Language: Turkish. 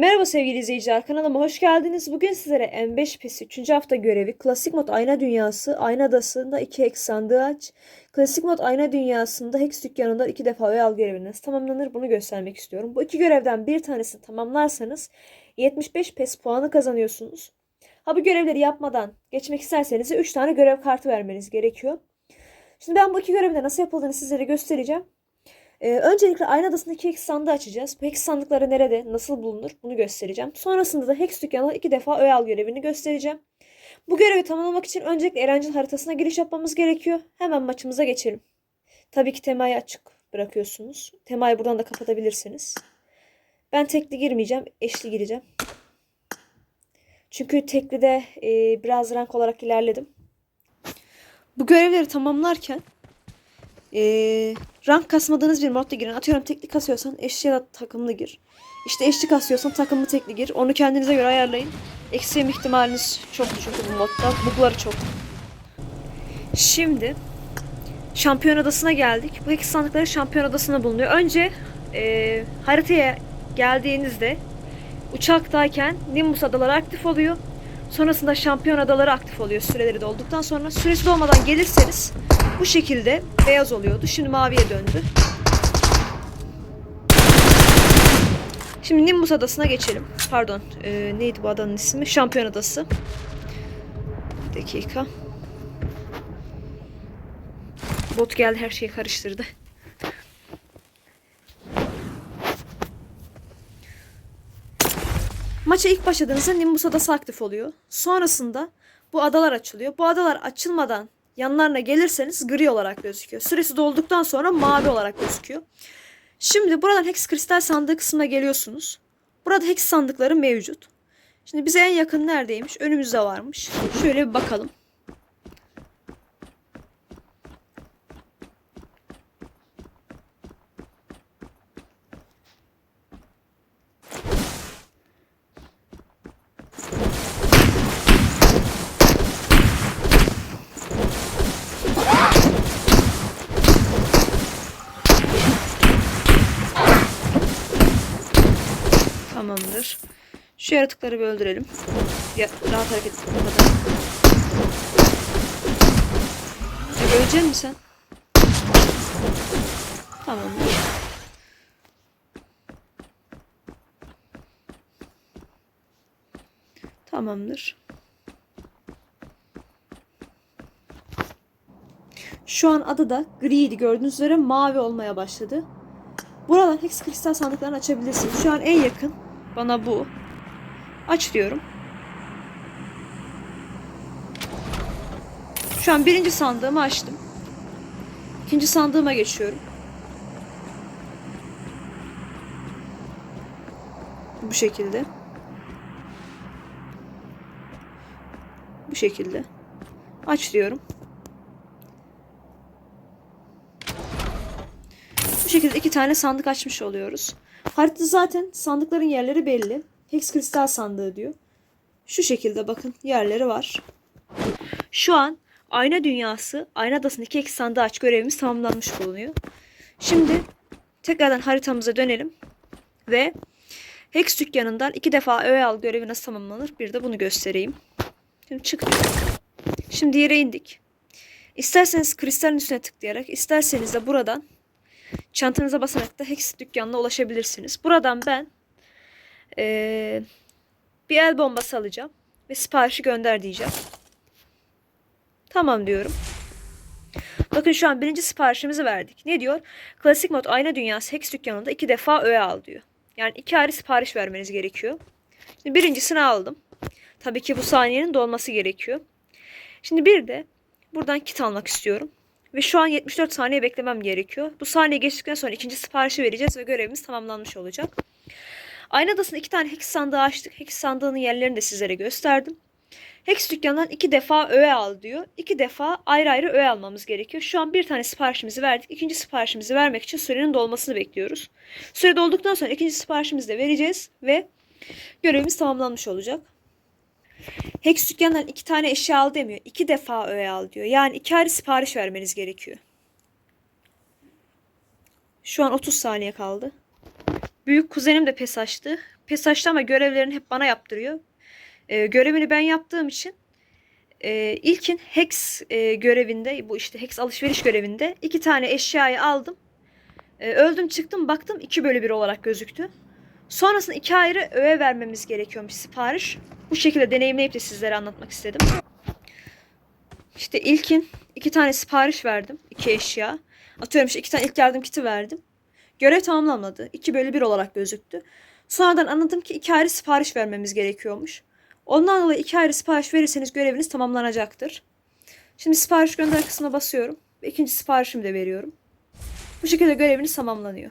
Merhaba sevgili izleyiciler kanalıma hoş geldiniz. Bugün sizlere M5 PES 3. hafta görevi Klasik Mod Ayna Dünyası Ayna Adası'nda 2 Hex sandığı. Klasik Mod Ayna Dünyası'nda Hex dükkanında 2 defa oy al görevi nasıl tamamlanır bunu göstermek istiyorum. Bu iki görevden bir tanesini tamamlarsanız 75 PES puanı kazanıyorsunuz. Ha bu görevleri yapmadan geçmek isterseniz 3 tane görev kartı vermeniz gerekiyor. Şimdi ben bu iki görevde nasıl yapıldığını sizlere göstereceğim. Ee, öncelikle aynı adasındaki hex sandığı açacağız. Bu hex sandıkları nerede, nasıl bulunur bunu göstereceğim. Sonrasında da hex dükkanına iki defa öğe al görevini göstereceğim. Bu görevi tamamlamak için öncelikle Erencil haritasına giriş yapmamız gerekiyor. Hemen maçımıza geçelim. Tabii ki temayı açık bırakıyorsunuz. Temayı buradan da kapatabilirsiniz. Ben tekli girmeyeceğim, eşli gireceğim. Çünkü teklide e, biraz rank olarak ilerledim. Bu görevleri tamamlarken e, rank kasmadığınız bir modda girin. Atıyorum tekli kasıyorsan eşli takımlı gir. İşte eşli kasıyorsan takımlı tekli gir. Onu kendinize göre ayarlayın. Eksi yeme ihtimaliniz çok çünkü bu modda. Bugları çok. Şimdi şampiyon adasına geldik. Bu iki sandıkları şampiyon adasına bulunuyor. Önce e, haritaya geldiğinizde uçaktayken Nimbus adaları aktif oluyor. Sonrasında şampiyon adaları aktif oluyor süreleri dolduktan sonra. Süresi dolmadan gelirseniz bu şekilde beyaz oluyordu. Şimdi maviye döndü. Şimdi Nimbus adasına geçelim. Pardon. e, neydi bu adanın ismi? Şampiyon adası. Bir dakika. Bot geldi her şeyi karıştırdı. Maça ilk başladığınızda Nimbus adası aktif oluyor. Sonrasında bu adalar açılıyor. Bu adalar açılmadan yanlarına gelirseniz gri olarak gözüküyor. Süresi dolduktan sonra mavi olarak gözüküyor. Şimdi buradan Hex kristal sandığı kısmına geliyorsunuz. Burada Hex sandıkları mevcut. Şimdi bize en yakın neredeymiş? Önümüzde varmış. Şöyle bir bakalım. Tamamdır. Şu yaratıkları bir öldürelim. Ya, rahat hareket etmek adına. Ya, ölecek misin sen? Tamamdır. Tamamdır. Şu an adı da griydi. Gördüğünüz üzere mavi olmaya başladı. Buradan hex kristal sandıklarını açabilirsiniz. Şu an en yakın bana bu. Aç diyorum. Şu an birinci sandığımı açtım. İkinci sandığıma geçiyorum. Bu şekilde. Bu şekilde. Aç diyorum. Bu şekilde iki tane sandık açmış oluyoruz. Haritada zaten sandıkların yerleri belli. Hex kristal sandığı diyor. Şu şekilde bakın yerleri var. Şu an ayna dünyası, ayna adasındaki hex sandığı aç görevimiz tamamlanmış bulunuyor. Şimdi tekrardan haritamıza dönelim ve hex dükkanından iki defa öğe al görevi nasıl tamamlanır bir de bunu göstereyim. Şimdi çıktık. Şimdi yere indik. İsterseniz kristalin üstüne tıklayarak, isterseniz de buradan çantanıza basarak da Hex dükkanına ulaşabilirsiniz. Buradan ben ee, bir el bombası alacağım ve siparişi gönder diyeceğim. Tamam diyorum. Bakın şu an birinci siparişimizi verdik. Ne diyor? Klasik mod ayna dünyası Hex dükkanında iki defa öğe al diyor. Yani iki ayrı sipariş vermeniz gerekiyor. Şimdi birincisini aldım. Tabii ki bu saniyenin dolması gerekiyor. Şimdi bir de buradan kit almak istiyorum. Ve şu an 74 saniye beklemem gerekiyor. Bu saniye geçtikten sonra ikinci siparişi vereceğiz ve görevimiz tamamlanmış olacak. Aynı adasında iki tane Hex sandığı açtık. Hex sandığının yerlerini de sizlere gösterdim. Hex dükkanından iki defa öğe al diyor. İki defa ayrı ayrı öğe almamız gerekiyor. Şu an bir tane siparişimizi verdik. İkinci siparişimizi vermek için sürenin dolmasını bekliyoruz. Süre dolduktan sonra ikinci siparişimizi de vereceğiz ve görevimiz tamamlanmış olacak. Hex dükkanından iki tane eşya al demiyor. İki defa öğe al diyor. Yani iki ayrı sipariş vermeniz gerekiyor. Şu an 30 saniye kaldı. Büyük kuzenim de pes açtı. pes açtı ama görevlerini hep bana yaptırıyor. E, görevini ben yaptığım için e, ilkin Hex e, görevinde bu işte Hex alışveriş görevinde iki tane eşyayı aldım. E, öldüm çıktım baktım 2 bölü 1 olarak gözüktü. Sonrasında iki ayrı öğe vermemiz gerekiyormuş sipariş. Bu şekilde deneyimleyip de sizlere anlatmak istedim. İşte ilkin iki tane sipariş verdim. iki eşya. Atıyorum işte iki tane ilk yardım kiti verdim. Görev tamamlanmadı. 2 bölü 1 olarak gözüktü. Sonradan anladım ki iki ayrı sipariş vermemiz gerekiyormuş. Ondan dolayı iki ayrı sipariş verirseniz göreviniz tamamlanacaktır. Şimdi sipariş gönder kısmına basıyorum. İkinci siparişimi de veriyorum. Bu şekilde göreviniz tamamlanıyor.